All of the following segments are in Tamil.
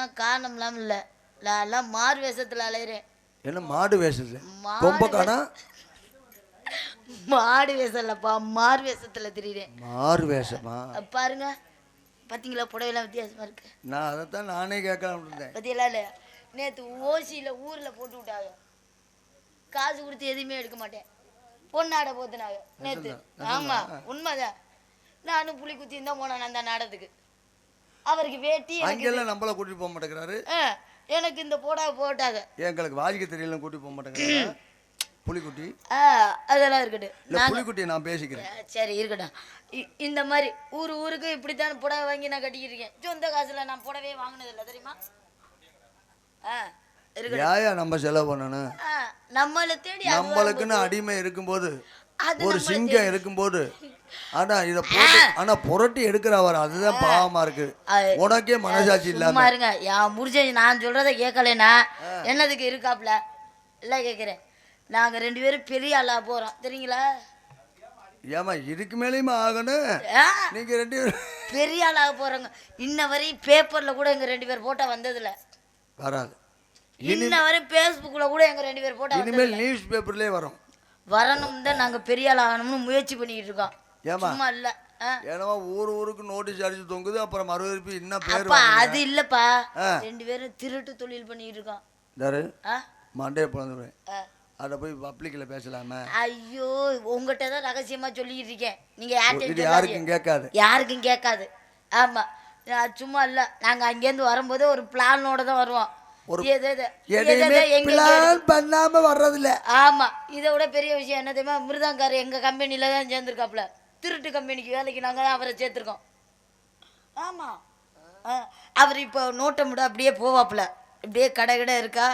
நான் காரணம் இல்லாம இல்ல. நான் மாறு வேஷத்துல அலையிறேன். என்ன மாடு வேஷத்து மாடு கொம்ப காணா? மாடு வேஷம் இல்லப்பா மாறு வேஷத்துல திரியிறேன். மாறு வேஷமா? பாருங்க. பாத்தீங்களா? புடவைலாம் வித்தியாசமா இருக்கு. நான் அதைத்தான் நானே கேட்கலாம் இருந்தேன். பத்தியெல்லாம் இல்லையா நேத்து ஓசியில ஊர்ல போட்டு விட்டாங்க. காசு கொடுத்து எதுவுமே எடுக்க மாட்டேன். பொண்ணாட போத்துனாங்க நேத்து. ஆமா உண்மைதான். நானும் புலி குத்தி தான் போனேன் அந்த நாடகத்துக்கு அவருக்கு வேட்டி அங்கெல்லாம் நம்மள கூட்டிட்டு போக மாட்டேங்கிறாரு. எனக்கு இந்த போடா போட்டாங்க எங்களுக்கு வாசிக்க தெரியல கூட்டிட்டு போக மாட்டேங்கிறாரு. புலிக்குட்டி. அதெல்லாம் இருக்கட்டும். இல்ல புலிக்குட்டியை நான் பேசிக்கிறேன். சரி இருக்கட்டும். இந்த மாதிரி ஊர் ஊருக்கு இப்படித்தான் புடவை வாங்கி நான் கட்டிக்கிட்டு இருக்கேன். சொந்த காசுல நான் புடவையே வாங்கினது இல்லை தெரியுமா? நம்ம செலவு பண்ணணும்? நம்மளை தேடி நம்மளுக்குன்னு அடிமை இருக்கும்போது ஒரு சிங்கம் இருக்கும்போது ஆனா இத போட்டு ஆனா புரட்டி எடுக்கிறவர் அதுதான் பாவமா இருக்கு. உனக்கே மனசாட்சி இல்லாம. இருங்க. என் முடிஞ்ச நான் சொல்றத கேட்கலனா என்னதுக்கு இருக்காப்ல? இல்லை கேட்குறேன். நாங்க ரெண்டு பேரும் பெரிய ஆளா போறோம். தெரியுங்களா? ஏமா இதுக்கு மேலேயுமா ஆகணும்? நீங்க ரெண்டு பேரும். பெரிய ஆளாக போறோங்க. இன்ன வரையும் பேப்பர்ல கூட எங்க ரெண்டு பேர் போட்டோ வந்ததில்ல. வராது. இன்ன வரையும் ஃபேஸ்புக்ல கூட எங்க ரெண்டு பேர் போட்டோ இனிமேல் நியூஸ் பேப்பர்லயே வரும். வரணும் தான் நாங்க பெரிய ஆள் ஆகணும்னு முயற்சி பண்ணிக்கிட்டு இருக்கோம். சும்மா இல்ல. ஏன்னா ஊர் ஊருக்கு நோட்டீஸ் அடிச்சு தொங்குது அப்புறம் மறுபடியும் இன்னும் பேர் அது இல்லப்பா. ரெண்டு பேரும் திருட்டு தொழில் பண்ணிட்டு இருக்கோம். ஆ? மண்டே பிறந்துடுவேன் ஆ. அதை போய் பப்ளிக்கில் பேசலாமே. ஐயோ உங்ககிட்ட தான் ரகசியமா சொல்லிக்கிட்டு இருக்கேன். நீங்க யாருக்கும் கேட்காது. யாருக்கும் கேட்காது. ஆமா. சும்மா இல்ல. நாங்க அங்கேருந்து வரும்போது ஒரு பிளானோட தான் வருவோம். ஒரு எது எது எதையுமே பிளான் பண்ணாம வர்றதில்ல. ஆமா இதை விட பெரிய விஷயம் என்ன தெரியுமா? மிருதாங்கார் எங்க கம்பெனில தான் சேர்ந்துருக்காப்ல திருட்டு கம்பெனிக்கு வேலைக்கு நாங்க தான் அவரை சேர்த்துருக்கோம். ஆமா. அவர் இப்போ நோட்டம் விட அப்படியே போவாப்புல. இப்படியே கடை கடை இருக்கா?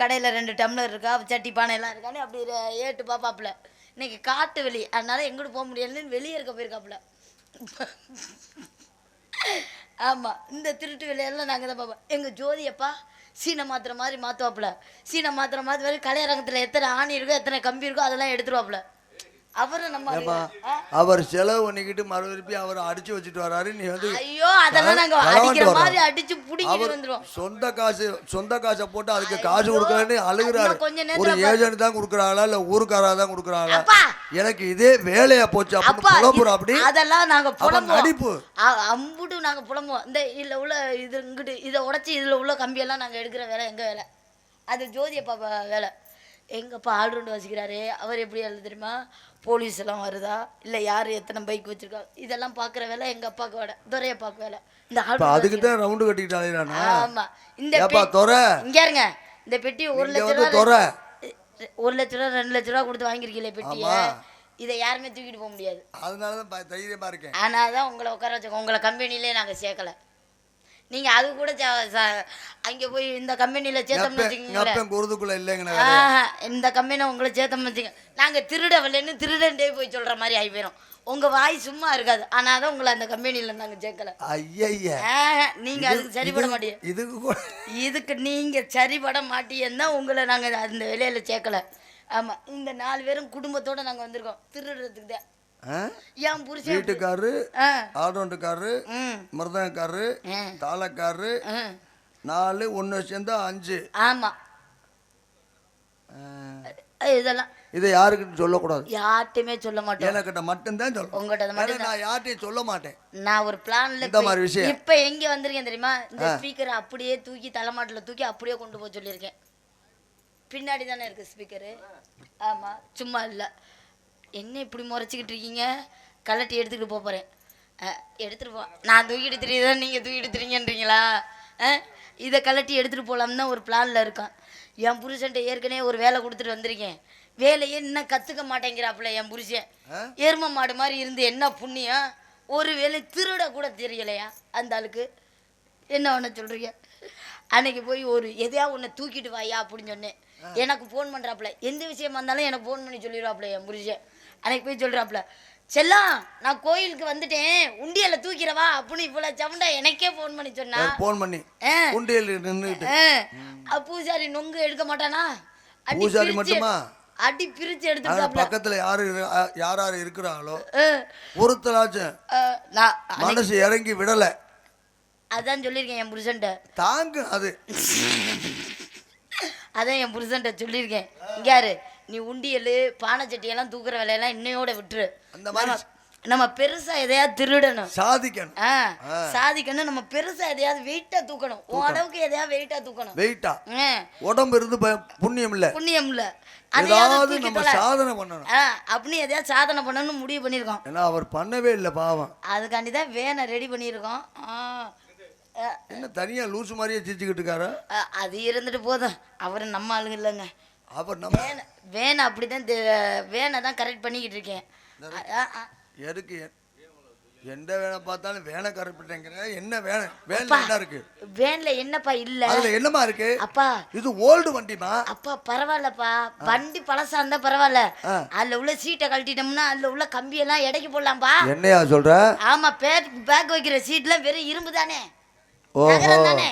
கடையில் ரெண்டு டம்ளர் இருக்கா? சட்டி பானை எல்லாம் இருக்கான்னு அப்படி ஏட்டு பார்ப்பாப்புல. இன்னைக்கு காட்டு வெளி. அதனால எங்கிட்டு போக முடியலன்னு வெளியே இருக்க போயிருக்காப்புல. ஆமா இந்த திருட்டு வேலையெல்லாம் நாங்கள் தான் பார்ப்போம். எங்கள் ஜோதியப்பா சீனை மாத்திர மாதிரி மாற்றுவாப்புல சீனை மாத்திர மாதிரி கலையரங்கத்தில் எத்தனை ஆணி இருக்கோ எத்தனை கம்பி இருக்கோ அதெல்லாம் எடுத்துருவாப்புல. அவரும் நம்ம? அவர் செலவு பண்ணிக்கிட்டு மறுபடியும் அவர் அடிச்சு வச்சுட்டு வராரு நீ வந்து ஐயோ அதெல்லாம் நாங்க அடிக்கிற. மாதிரி அடிச்சு புடிங்கிட்டு அவர் வந்துருவோம் சொந்த காசு சொந்த காசை போட்டு அதுக்கு காசு கொடுக்கலன்னு அழுகுறாரு. ஒரு ஏஜென்ட் தான் கொடுக்குறாங்களா இல்ல ஊருக்காரா தான் கொடுக்குறாங்களா எனக்கு இதே வேலையா போச்சு அப்பா புலம்புறோம் அப்படி? அதெல்லாம் நாங்க புலம்புவோம். நடிப்பு. அம்புட்டு நாங்க புலம்புவோம். இந்த இதுல உள்ள இது இங்கிட்டு இதை உடைச்சி இதுல உள்ள கம்பியெல்லாம் நாங்க எடுக்கிற வேலை எங்க வேலை? அது ஜோதி அப்பா ப- வேலை எங்கப்பா ஆல்ரவுண்டு வசிக்கிறாரு அவர் எப்படி எழுது தெரியுமா? போலீஸ் எல்லாம் வருதா? இல்ல யார் எத்தனை பைக் வச்சிருக்கா? இதெல்லாம் பாக்குற வேலை எங்க அப்பாவுக்கு வேலை. துரையப்பாக்கு வேலை. இந்த ஆல்ரவுண்ட் அதுக்கு தான் ரவுண்டு கட்டிக்கிட்டு அலையிறானா ஆமா. இந்த துறை இங்க இருங்க. இந்த பெட்டி ஒரு லட்ச ரூபா துறை ஒரு லட்ச ரூபா ரெண்டு லட்ச ரூபா கொடுத்து வாங்கியிருக்கீங்களே பெட்டியை. இதை யாருமே தூக்கிட்டு போக முடியாது. அதனாலதான் ப- தைரியமா இருக்கேன். ஆனால் தான் உங்களை உட்கார வச்சுக்கோங்க உங்களை கம்பெனிலே நாங்கள் சேர்க்கல. நீங்கள் அது கூட அங்கே போய் இந்த கம்பெனியில் சேர்த்தோம்னு வச்சுக்கோங்களேன். ஆஹா, இந்த கம்பெனியில் உங்களை சேர்த்தோம்னு வச்சுக்க நாங்கள் திருடவில்லைன்னு திருடன்டே போய் சொல்கிற மாதிரி ஆகி போயிடும் உங்கள் வாய் சும்மா இருக்காது. ஆனால் தான் உங்களை அந்த கம்பெனியில் நாங்கள் சேர்க்கல. ஐயய்ய. நீங்கள் அதுக்கு சரிப்பட மாட்டீங்க இதுக்கு இதுக்கு நீங்கள் சரிபட மாட்டீங்கன்னா உங்களை நாங்கள் அந்த வேலையில் சேர்க்கல. ஆமாம் இந்த நாலு பேரும் குடும்பத்தோடு நாங்கள் வந்திருக்கோம். திருடுறதுக்கு தான். ஆ? ஏன் புருஷன் வீட்டுக்காரரு ஆ. ஆல்ரவுண்டுக்காரரு ம். மிருதங்கக்காரரு ஆ. தாளக்காரரு ம் நாலு ஒன்று சேர்ந்தா அஞ்சு. ஆமாம் இதெல்லாம். இதை யாருக்கிட்ட சொல்லக்கூடாது. யார்ட்டையுமே சொல்ல மாட்டோம். எனக்கிட்ட மட்டும்தான் சொல்லணும் உங்கள்கிட்ட வேற மட்டும் நான் யார்ட்டையும் சொல்ல மாட்டேன். நான் ஒரு பிளான்ல இந்த மாதிரி விஷயம். இப்ப எங்க வந்திருக்கேன் தெரியுமா? இந்த ஸ்பீக்கரை அப்படியே தூக்கி தலைமாட்டுல தூக்கி அப்படியே கொண்டு போக சொல்லியிருக்கேன். பின்னாடி தானே இருக்கு ஸ்பீக்கரு ஆமா சும்மா இல்ல. என்ன இப்படி முறைச்சிக்கிட்டு இருக்கீங்க? கலட்டி எடுத்துக்கிட்டு போக போறேன். அஹ், எடுத்துட்டு போ. நான் தூக்கிட்டு தெரியுதா? நீங்க தூக்கிட்டு தெரியுங்கன்றீங்களா இதை கலட்டி எடுத்துட்டு போலாம்னு தான் ஒரு பிளான்ல இருக்கேன் என் புருஷன்ட்ட ஏற்கனவே ஒரு வேலை கொடுத்துட்டு வந்திருக்கேன். வேலையே இன்னும் கத்துக்க மாட்டேங்கிறாப்புல என் புருஷன்? எரும மாடு மாதிரி இருந்து என்ன புண்ணியம்? ஒரு வேலை திருட கூட தெரியலையா அந்த ஆளுக்கு? என்ன பண்ண சொல்றீங்க? அன்னைக்கு போய் ஒரு எதையா உன்னை தூக்கிட்டு வாயா அப்படின்னு சொன்னேன். எனக்கு ஃபோன் பண்றாப்புல. எந்த விஷயமா இருந்தாலும் எனக்கு ஃபோன் பண்ணி சொல்லிடுவாப்புல என் புருஷன். அன்னைக்கு போய் சொல்றாப்புல செல்லம் நான் கோயிலுக்கு வந்துட்டேன். உண்டியல தூக்கிறவா அப்படின்னு இவ்வளவு சவுண்டா எனக்கே ஃபோன் பண்ணி சொன்னா. ஃபோன் பண்ணி. ஆ. அ, பூசாரி நொங்கு எடுக்க மாட்டானா? பிரிச்சு- மட்டுமா? அடி பிரிச்சு எடுத்துட்டாப்ல பக்கத்துல யாரு யார் யார் இருக்கிறாங்களோ ஒருத்தராச்சும் மனசு இறங்கி விடல. அதான் சொல்லியிருக்கேன் என் புருஷன்ட்ட. தாங்கு அது. அதான் என் புருஷன்ட்ட சொல்லியிருக்கேன். இங்காரு நீ உண்டியல் பானை சட்டியெல்லாம் தூக்குற வேலையெல்லாம் இன்னையோட விட்டுரு. அந்த மாதிரி நம்ம- பெருசா எதையாவது திருடணும். சாதிக்கணும். சாதிக்கணும் நம்ம பெருசா எதையாவது வெயிட்டா தூக்கணும். உன் அளவுக்கு எதையாவது வெயிட்டா தூக்கணும். வெயிட்டா உடம்பு இருந்து புண்ணியம் இல்ல. புண்ணியம் இல்ல. தூக்கி நம்ம. சாதனை பண்ணணும். அப்படி எதையாவது சாதனை பண்ணணும்னு முடிவு பண்ணியிருக்கோம். ஏன்னா அவர் பண்ணவே இல்லை பாவம். அதுக்காண்டி தான் வேனை ரெடி ஆ, என்ன தனியா லூசு மாதிரியே சிரிச்சுக்கிட்டு இருக்காரு? அது இருந்துட்டு போதும். அவர் நம்ம ஆளுங்க இல்லைங்க. அவர் நம்ம வேனை வேனை அப்படிதான் வேனை தான் கரெக்ட் பண்ணிக்கிட்டு இருக்கேன். எதுக்கு? எந்த வேலை பார்த்தாலும் வேலை கரெக்டுங்கிற என்ன வேலை வேலை அப்பா. என்ன இருக்கு? வேன்ல என்னப்பா இல்ல? அதுல என்னமா இருக்கு? அப்பா. இது ஓல்டு வண்டிமா அப்பா பரவாயில்லப்பா. வண்டி பழசா இருந்தா பரவாயில்ல. அதுல உள்ள சீட்டை கழட்டிட்டோம்னா அதுல உள்ள கம்பி எல்லாம் எடைக்கு போடலாம்பா. என்னையா சொல்ற? ஆமா பேக் பேக் வைக்கிற சீட்லாம் வெறும் இரும்பு தானே ஓஹோ தானே?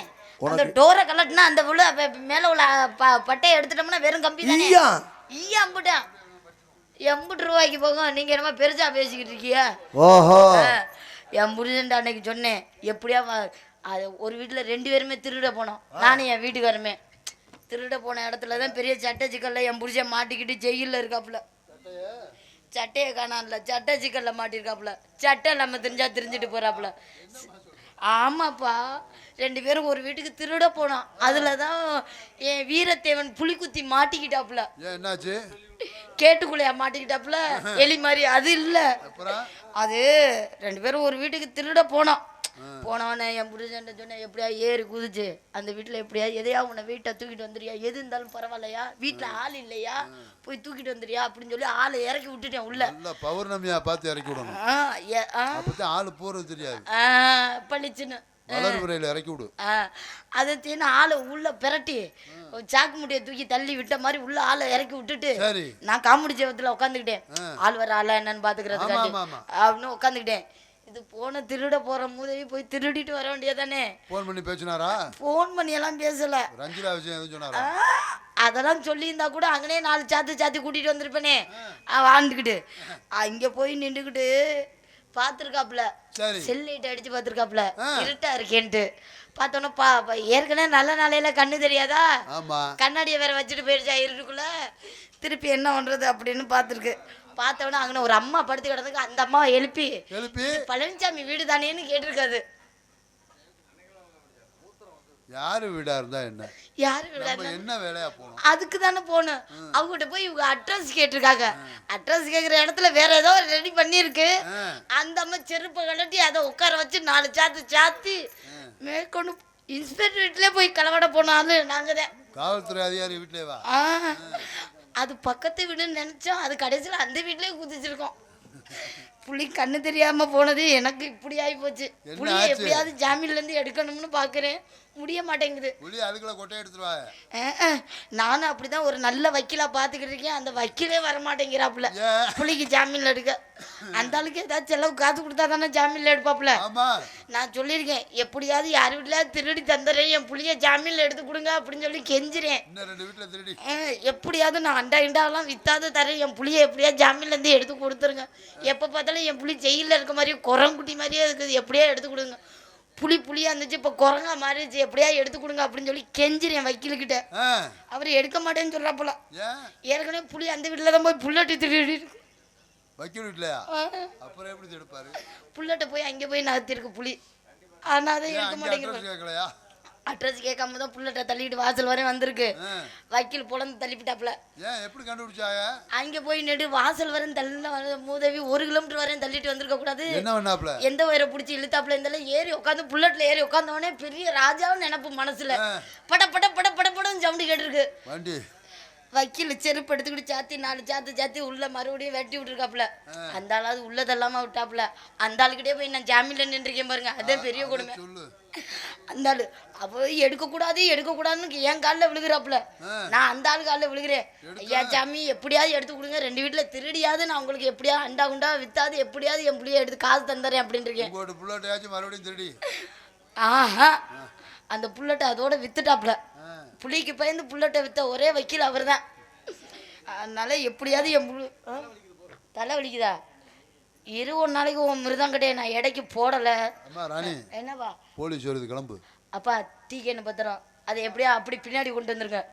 அந்த டோரை கலட்டினா அந்த உள்ள வெ- மேல உள்ள பட்டையை எடுத்துட்டோம்னா வெறும் கம்பி தானே? ஈயா. அம்புட்டான் எண்பது ரூபாய்க்கு போகும். நீங்க என்னமோ பெருசா பேசிக்கிட்டு இருக்கியா. ஓஹோ. என் புருஷன்ட்ட அன்னைக்கு சொன்னேன். எப்படியா அது ஒரு வீட்டில் ரெண்டு பேருமே திருட போனோம். நானும் என் வீட்டுக்காரமே திருட போன இடத்துல தான் பெரிய சட்டை சிக்கல்ல என் புருஷன் மாட்டிக்கிட்டு ஜெயிலில் இருக்காப்புல. சட்டையை காணான்ல. சட்டை சிக்கல்ல மாட்டிருக்காப்புல. சட்டை இல்லாம தெரிஞ்சா தெரிஞ்சுட்டு போறாப்புல. ஆமாப்பா. ரெண்டு பேரும் ஒரு வீட்டுக்கு திருட போனோம் அதுல தான் என் வீரத்தேவன் புலிக்குத்தி மாட்டிக்கிட்டாப்புல. என்னாச்சு? கேட்டுக்குள்ளையா மாட்டிக்கிட்டாப்புல? எலி மாதிரி. அது இல்லை. அது ரெண்டு பேரும் ஒரு வீட்டுக்கு திருட போனோம் போனவனே என் புருஷன் சொன்னேன் எப்படியா ஏறி குதிச்சு? அந்த வீட்டில் எப்படியா? எதையா உன்னை வீட்டை தூக்கிட்டு வந்துறியா எது இருந்தாலும் பரவாயில்லையா? வீட்டில் ஆள் இல்லையா? போய் தூக்கிட்டு வந்துறியா அப்படின்னு சொல்லி ஆளை இறக்கி விட்டுட்டேன் உள்ள. நல்ல பௌர்ணமியா பார்த்து இறக்கி விடணும். அப்பதான் ஆளு போறது தெரியாது. பளிச்சுன்னு. வளர்புறையில இறக்கி விடு. அதை தீன ஆளை உள்ள பிரட்டி சாக்கு முடியை தூக்கி தள்ளி விட்ட மாதிரி உள்ள ஆளை இறக்கி விட்டுட்டு நான் காமெடி சேவத்தில் உட்காந்துக்கிட்டேன். ஆள் வர ஆளா என்னன்னு ஆமா, அப்படின்னு உட்காந்துக்கிட்டேன். இது போன திருட போற மூதவி போய் திருடிட்டு வர வேண்டியதானே? போன் பண்ணி பேசினாரா? ஃபோன் பண்ணி எல்லாம் பேசல. ரஞ்சிதா விஷயம் எதுவும் சொன்னாரா? அதெல்லாம் சொல்லியிருந்தா கூட அங்கனே நாலு சாத்து சாத்தி கூட்டிட்டு வந்திருப்பேனே. வாழ்ந்துக்கிட்டு அங்க போய் நின்றுக்கிட்டு பார்த்துருக்காப்புல செல் லைட் அடிச்சு பார்த்துருக்காப்புல. இருட்டா இருக்கேன்ட்டு. பார்த்தோன்னே பா ஏற்கனவே நல்ல நாளையில கண்ணு தெரியாதா? கண்ணாடியை வேற வச்சுட்டு போயிடுச்சா இருட்டுக்குள்ள? திருப்பி என்ன பண்றது அப்படின்னு பார்த்துருக்கு. பார்த்தவொடனே அங்கே ஒரு அம்மா படுத்து கிடந்துக்கு அந்த அம்மாவை எழுப்பி எழுப்பி. "இது பழனிசாமி வீடு தானேன்னு கேட்டிருக்காது யாரு வீடா இருந்தா என்ன? யாரு வீடா என்ன வேலையா போனோம் அதுக்கு தானே போகணும் அவங்ககிட்ட போய் இவங்க அட்ரஸ் கேட்டிருக்காங்க. அட்ரஸ் கேட்குற இடத்துல வேற ஏதோ ரெடி பண்ணியிருக்கு. அந்த அம்மா செருப்பை கலட்டி அதை உட்கார வச்சு நாலு சாத்து சாத்தி மேற்கொண்டு இன்ஸ்பெக்டர் வீட்டிலே போய் கலவட போனாலும் நாங்கள் தான் காவல்துறை அதிகாரி வீட்லயே வா. ஆ, அது பக்கத்து வீடுன்னு நினச்சோம். அது கடைசியில் அந்த வீட்டிலே குதிச்சிருக்கோம். புலி கண்ணு தெரியாம போனது எனக்கு இப்படி ஆகி போச்சு. ஆச்சு? எப்படியாவது ஜாமீன்ல இருந்து எடுக்கணும்னு பாக்குறேன். முடிய மாட்டேங்குது. புள்ளி அதுக்குள்ள கொட்டை எடுத்துருவா அஹ், அஹ். நானும் அப்படிதான் ஒரு நல்ல வக்கீலா பாத்துக்கிட்டு இருக்கேன். அந்த வக்கீலே வர மாட்டேங்கிறாப்புல ஏன் புலிக்கு ஜாமீன்ல எடுக்க. அந்த ஆளுக்கு ஏதாச்சும் செலவு காசு கொடுத்தா தானே ஜாமீன்ல எடுப்பாப்புல. நான் சொல்லியிருக்கேன் எப்படியாவது யார் வீட்லயாவது திருடி தந்துடுறேன் என் புளிய ஜாமீன்ல எடுத்து கொடுங்க அப்படின்னு சொல்லி கெஞ்சுறேன். வீட்டுல எப்படியாவது நான் அண்டா இண்டாவெல்லாம் வித்தாது தரேன். என் புளியை எப்படியாவது ஜாமீன்ல இருந்து எடுத்து கொடுத்துருங்க. எப்போ பார்த்தாலும் என் புளி ஜெயிலில் இருக்க மாதிரியே குரங்குட்டி மாதிரியே இருக்குது. எப்படியா எடுத்து கொடுங்க. புளி புளியா இருந்துச்சு இப்போ குரங்கா மாறிடுச்சு. எப்படியா எடுத்து கொடுங்க அப்படின்னு சொல்லி கெஞ்சிறேன் வக்கீலுக்கிட்ட ஆ, அவர் எடுக்க மாட்டேன்னு சொல்றா போல ஏற்கனவே புளி அந்த வீட்டில் தான் போய் புல்லட்டு திருடி. வக்கீல் வீட்லயா? அப்புறம் எப்படி எடுப்பாரு புல்லட்டை போய் அங்கே போய் நகர்த்திருக்கு புளி ஆனால் அதை எடுக்க அங்க மாட்டேங்கிறது அட்ரஸ் கேட்காம தான் புல்லட்டை தள்ளிட்டு வாசல் வரையும் வந்திருக்கு. வக்கீல் புலந்து தள்ளிவிட்டாப்புல ஏன் எப்படி கண்டுபிடிச்சாங்க அங்கே போய் நெடு வாசல் வரையும் தள்ள வர மூதவி ஒரு கிலோமீட்டர் வரையும் தள்ளிட்டு வந்திருக்க கூடாது. என்ன பண்ணாப்ல எந்த வயரை பிடிச்சி இழுத்தாப்புல இருந்தாலும் ஏறி உட்காந்து புல்லட்ல ஏறி உட்காந்தவொடனே பெரிய ராஜாவும் நினப்பு மனசுல. பட பட பட பட படன்னு சவுண்டு கேட்டிருக்கு. வண்டி. வக்கீல் செருப்பு எடுத்துக்கிட்டு சாத்தி நாலு சாத்து சாத்தி உள்ள மறுபடியும் வெட்டி விட்டுருக்காப்புல. அந்த ஆளாவது உள்ள தள்ளாம விட்டாப்புல. அந்த ஆளுக்கிட்டே போய் நான் ஜாமீன்ல நின்றுருக்கேன் பாருங்க. அதே பெரிய கொடுமை. அந்த ஆளு. அவ எடுக்கக்கூடாது எடுக்கக்கூடாதுன்னு என் காலில் விழுகிறாப்புல. நான் அந்த ஆள் காலில் விழுகிறேன். ஐயா சாமி எப்படியாவது எடுத்து கொடுங்க. ரெண்டு வீட்டில் திருடியாவது நான் உங்களுக்கு எப்படியாவது அண்டா குண்டா வித்தாது எப்படியாவது என் புள்ளைய எடுத்து காசு தந்துறேன் அப்படின்னு இருக்கேன். ஆஹா. அந்த புல்லட்டை அதோட வித்துட்டாப்புல. ஆ, புள்ளிக்கு பயந்து புல்லட்டை வித்த ஒரே வக்கீல் அவர்தான். அதனால எப்படியாவது என்? தலை வலிக்குதா? இரு ஒரு நாளைக்கு உன் மிருதங்கட்டையை நான் எடைக்கு போடலை. அம்மா ராணி. என்னவா? போலீஸ் வருது கிளம்பு. அப்பா டீக்கு என்ன பத்திரம். அதை எப்படியா அப்படி பின்னாடி கொண்டு வந்துருங்க.